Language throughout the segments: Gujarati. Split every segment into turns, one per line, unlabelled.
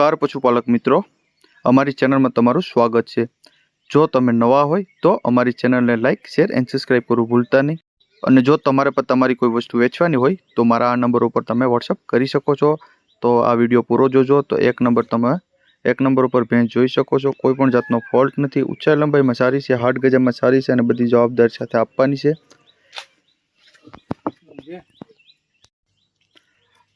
નમસ્કાર, પશુપાલક મિત્રો. અમારી ચેનલમાં તમારું સ્વાગત છે. જો તમે નવા હોય, તો અમારી ચેનલને લાઇક શેર એન્ડ સબસ્ક્રાઈબ કરવું ભૂલતા નહીં. અને જો તમારે પણ તમારી કોઈ વસ્તુ વેચવાની હોય, તો મારા આ નંબર ઉપર તમે વોટ્સઅપ કરી શકો છો. તો આ વીડિયો પૂરો જોજો. તો એક નંબર તમે, એક નંબર ઉપર ભેંસ જોઈ શકો છો. કોઈ પણ જાતનો ફોલ્ટ નથી. ઊંચાઈ લંબાઈમાં સારી છે, હાડ ગજામાં સારી છે અને બધી જવાબદારી સાથે આપવાની છે.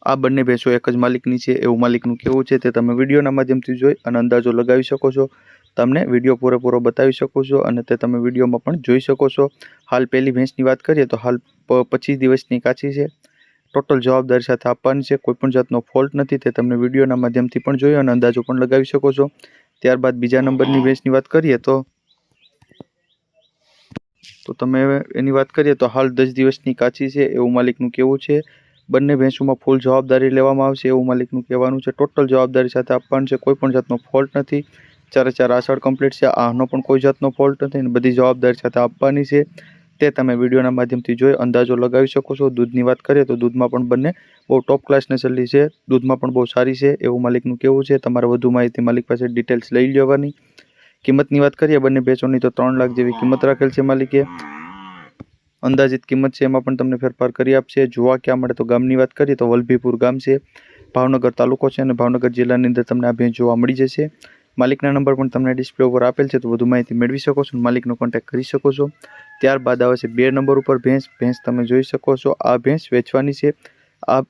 આ બંને ભેંસો એક જ માલિકની છે. એવું માલિકનું કેવું છે તે તમે વિડીયોના માધ્યમથી જોઈ અને અંદાજો લગાવી શકો છો. તમને વીડિયો પૂરેપૂરો બતાવી શકો છો અને તે તમે વિડીયોમાં પણ જોઈ શકો છો. હાલ પહેલી ભેંસની વાત કરીએ તો હાલ પચીસ દિવસની કાચી છે. ટોટલ જવાબદારી સાથે આપવાની છે. કોઈપણ જાતનો ફોલ્ટ નથી. તે તમને વિડીયોના માધ્યમથી પણ જોઈ અને અંદાજો પણ લગાવી શકો છો. ત્યારબાદ બીજા નંબરની ભેંસની વાત કરીએ તો તો તમે એની વાત કરીએ તો હાલ દસ દિવસની કાચી છે. એવું માલિકનું કેવું છે. બંને ભેંસોમાં ફૂલ જવાબદારી લેવામાં આવશે એવું માલિકનું કહેવાનું છે. ટોટલ જવાબદારી સાથે આપવાનું છે. કોઈ પણ જાતનો ફોલ્ટ નથી. ચારે ચાર આસળ કમ્પ્લીટ છે. આનો પણ કોઈ જાતનો ફોલ્ટ નથી અને બધી જવાબદારી સાથે આપવાની છે. તે તમે વિડીયોના માધ્યમથી જોઈ, અંદાજો લગાવી શકો છો. દૂધની વાત કરીએ તો દૂધમાં પણ બંને બહુ ટોપ ક્લાસ નસલની છે. દૂધમાં પણ બહુ સારી છે એવું માલિકનું કેવું છે. તમારે વધુ માહિતી માલિક પાસે ડિટેલ્સ લઈ લેવાની. કિંમતની વાત કરીએ, બંને ભેંસોની તો ત્રણ લાખ જેવી કિંમત રાખેલ છે માલિકે. અંદાજિત કિંમત છે, એમાં પણ તમને ફેરફાર કરી આપશે. જોવા ક્યાં મળે તો ગામની વાત કરીએ તો વલભીપુર ગામ છે. ભાવનગર તાલુકો છે અને ભાવનગર જિલ્લાની અંદર તમને આ ભેંસ જોવા મળી જશે. માલિકના નંબર પણ તમને ડિસ્પ્લે ઉપર આપેલ છે, તો વધુ માહિતી મેળવી શકો છો માલિકનો કોન્ટેક્ટ કરી શકો છો. ત્યારબાદ આવે છે બે નંબર ઉપર ભેંસ. ભેંસ તમે જોઈ શકો છો, આ ભેંસ વેચવાની છે. આ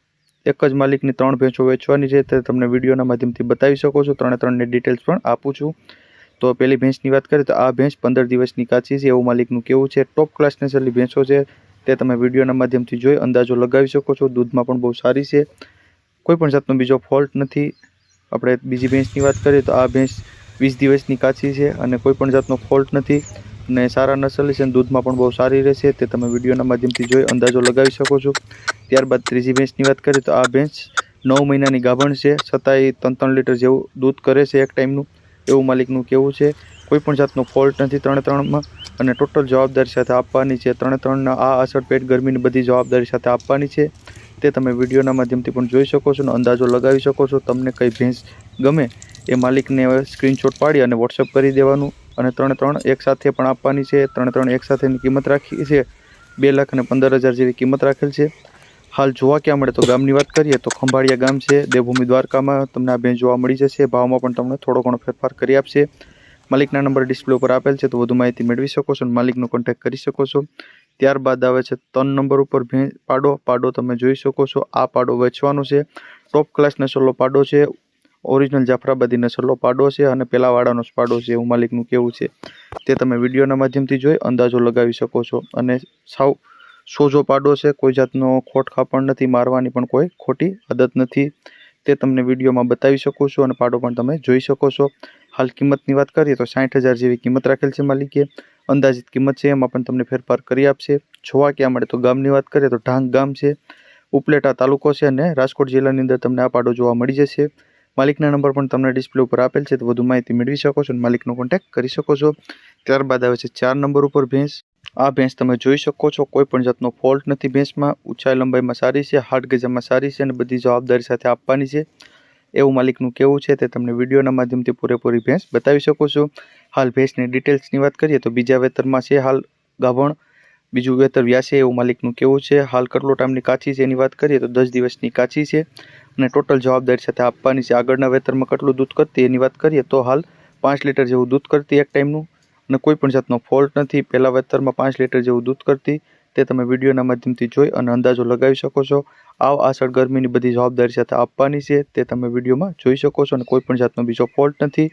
એક જ માલિકની ત્રણ ભેંસો વેચવાની છે, તે તમને વિડીયોના માધ્યમથી બતાવી શકો છો. ત્રણે ત્રણની ડિટેલ્સ પણ આપું છું. તો પેલી ભેંસની વાત કરીએ તો આ ભેંસ પંદર દિવસની કાચી છે. એવું માલિકનું કેવું છે. ટોપ ક્લાસ નસલની ભેંસો છે. તે તમે વિડીયોના માધ્યમથી જોઈ અંદાજો લગાવી શકો છો. દૂધમાં પણ બહુ સારી છે. કોઈ પણ જાતનો બીજો ફોલ્ટ નથી. આપણે બીજી ભેંસની વાત કરીએ તો આ ભેંસ વીસ દિવસની કાચી છે અને કોઈ પણ જાતનો ફોલ્ટ નથી. અને સારા નસલી છે અને દૂધમાં પણ બહુ સારી રહેશે. તે તમે વિડીયોના માધ્યમથી જોઈ અંદાજો લગાવી શકો છો. ત્યારબાદ ત્રીજી ભેંસની વાત કરીએ તો આ ભેંસ નવ મહિનાની ગાભણ છે. છતાંય ત્રણ ત્રણ લીટર જેવું દૂધ કરે છે એક ટાઈમનું. એવું માલિકનું કેવું છે, કોઈ પણ જાતનો ફોલ્ટ નથી ત્રણે ત્રણમાં અને ટોટલ જવાબદારી સાથે આપવાની છે. ત્રણે ત્રણના આ અસર પેટ ગરમીની બધી જવાબદારી સાથે આપવાની છે. તે તમે વિડીયોના માધ્યમથી પણ જોઈ શકો છો અને અંદાજો લગાવી શકો છો. તમને કઈ ભેંસ ગમે એ માલિકને સ્ક્રીનશોટ પાડી અને વોટ્સઅપ કરી દેવાનું અને ત્રણે ત્રણ એક સાથે પણ આપવાની છે. ત્રણે ત્રણ એક સાથેની કિંમત રાખી છે. બે લાખ અને પંદર હજાર જેવી કિંમત રાખેલ છે. હાલ જોવા ક્યાં મળે તો ગામની વાત કરીએ તો ખંભાળિયા ગામ છે. દેવભૂમિ દ્વારકામાં તમને આ ભેંસ જોવા મળી જશે. ભાવમાં પણ તમને થોડો ઘણો ફેરફાર કરી આપશે. માલિકના નંબર ડિસ્પ્લે ઉપર આપેલ છે તો વધુ માહિતી મેળવી શકો છો અને માલિકનો કોન્ટેક્ટ કરી શકો છો. ત્યારબાદ આવે છે ત્રણ નંબર ઉપર ભેં પાડો. પાડો તમે જોઈ શકો છો. આ પાડો વેચવાનો છે. ટોપ ક્લાસ નસલનો પાડો છે. ઓરિજિનલ જાફરાબાદી નસલો પાડો છે અને પેલાવાડાનો જ પાડો છે એવું માલિકનું કેવું છે. તે તમે વિડીયોના માધ્યમથી જોઈ અંદાજો લગાવી શકો છો અને સાવ સોજો પાડો છે, કોઈ જાતનો ખોટ ખાપણ નથી, મારવાની પણ કોઈ ખોટી આદત નથી. તે તમને વિડીયોમાં બતાવી શકો છો અને પાડો પણ તમે જોઈ શકો છો. હાલ કિંમતની વાત કરીએ તો સાઠ હજાર જેવી કિંમત રાખેલ છે માલિકે. અંદાજિત કિંમત છે, એમાં પણ તમને ફેરફાર કરી આપશે. જોવા ક્યાં મળે તો ગામની વાત કરીએ તો ઢાંગ ગામ છે, ઉપલેટા તાલુકો છે અને રાજકોટ જિલ્લાની અંદર તમને આ પાડો જોવા મળી જશે. માલિકના નંબર પણ તમને ડિસ્પ્લે ઉપર આપેલ છે, તો વધુ માહિતી મેળવી શકો છો અને માલિકનો કોન્ટેક્ટ કરી શકો છો. ત્યારબાદ આવે છે ચાર નંબર ઉપર ભેંસ. આ ભેંસ તમે જોઈ શકો છો, કોઈ પણ જાતનો ફોલ્ટ નથી ભેંસમાં. ઊંચાઈ લંબાઈમાં સારી છે હાડ ગજામાં સારી છે અને બધી જવાબદારી સાથે આપવાની છે. એવું માલિકનું કેવું છે તે તમને વિડીયોના માધ્યમથી પૂરેપૂરી ભેંસ બતાવી શકો છો. હાલ ભેંસની ડિટેલ્સની વાત કરીએ તો બીજા વેતરમાં છે, હાલ ગાભણ, બીજું વેતર વ્યાસે એવું માલિકનું કેવું છે. હાલ કેટલો ટાઈમની કાચી છે એની વાત કરીએ તો દસ દિવસની કાચી છે અને ટોટલ જવાબદારી સાથે આપવાની છે. આગળના વેતરમાં કેટલું દૂધ કરતી એની વાત કરીએ તો હાલ પાંચ લીટર જેવું દૂધ કરતી એક ટાઈમનું. અને કોઈ પણ જાતનો ફોલ્ટ નથી. પહેલા વેતરમાં પાંચ લીટર જેવું દૂધ કરતી, તે તમે વિડીયોના માધ્યમથી જોઈ અને અંદાજો લગાવી શકો છો. આવ આસળ ગરમીની બધી જવાબદારી સાથે આપવાની છે, તે તમે વિડીયોમાં જોઈ શકો છો અને કોઈ પણ જાતનો બીજો ફોલ્ટ નથી.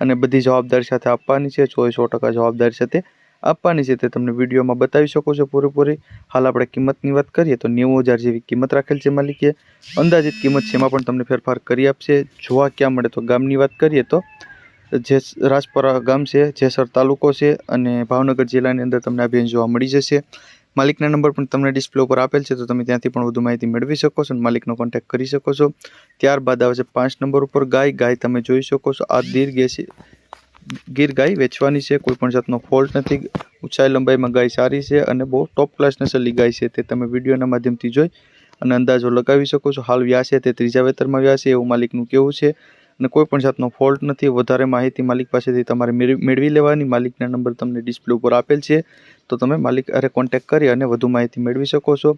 અને બધી જવાબદારી સાથે આપવાની છે સો સો ટકા જવાબદારી સાથે આપવાની છે, તે તમને વિડીયોમાં બતાવી શકો છો પૂરેપૂરી. હાલ આપણે કિંમતની વાત કરીએ તો નેવું હજાર જેવી કિંમત રાખેલ છે માલિકીએ અંદાજિત કિંમત છે એમાં પણ તમને ફેરફાર કરી આપશે. જોવા ક્યાં મળે તો ગામની વાત કરીએ તો જે રાજપરા ગામ છે જેસર તાલુકો છે અને ભાવનગર જિલ્લાની અંદર તમને આ બેન જોવા મળી જશે. માલિકના નંબર પણ તમને ડિસ્પ્લે ઉપર આપેલ છે, તો તમે ત્યાંથી પણ વધુ માહિતી મેળવી શકો છો અને માલિકનો કોન્ટેક્ટ કરી શકો છો. ત્યારબાદ આવે છે પાંચ નંબર ઉપર ગાય. ગાય તમે જોઈ શકો છો, આ દીર ગે ગીર ગાય વેચવાની છે, કોઈ પણ જાતનો ફોલ્ટ નથી. ઊંચાઈ લંબાઈમાં ગાય સારી છે અને બહુ ટોપ ક્લાસ નસલની ગાય છે, તે તમે વિડીયોના માધ્યમથી જોઈ અને અંદાજો લગાવી શકો છો. હાલ વ્યાસ છે તે ત્રીજા વેતરમાં વ્યાસ છે, એવું માલિકનું કેવું છે. અને કોઈ પણ જાતનો ફોલ્ટ નથી. વધારે માહિતી માલિક પાસેથી તમારે મેળવી લેવાની. માલિકના નંબર તમને ડિસ્પ્લે ઉપર આપેલ છે. તો તમે માલિક અરે કોન્ટેક્ટ કરી અને વધુ માહિતી મેળવી શકો છો.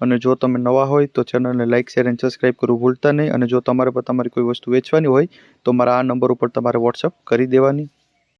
અને જો તમે નવા હોય તો ચેનલને લાઇક શેર એન્ડ સબસ્ક્રાઇબ કરવું ભૂલતા નહીં. અને જો તમારે પણ તમારી કોઈ વસ્તુ વેચવાની હોય તો મારા આ નંબર ઉપર તમારે વોટ્સઅપ કરી દેવાની.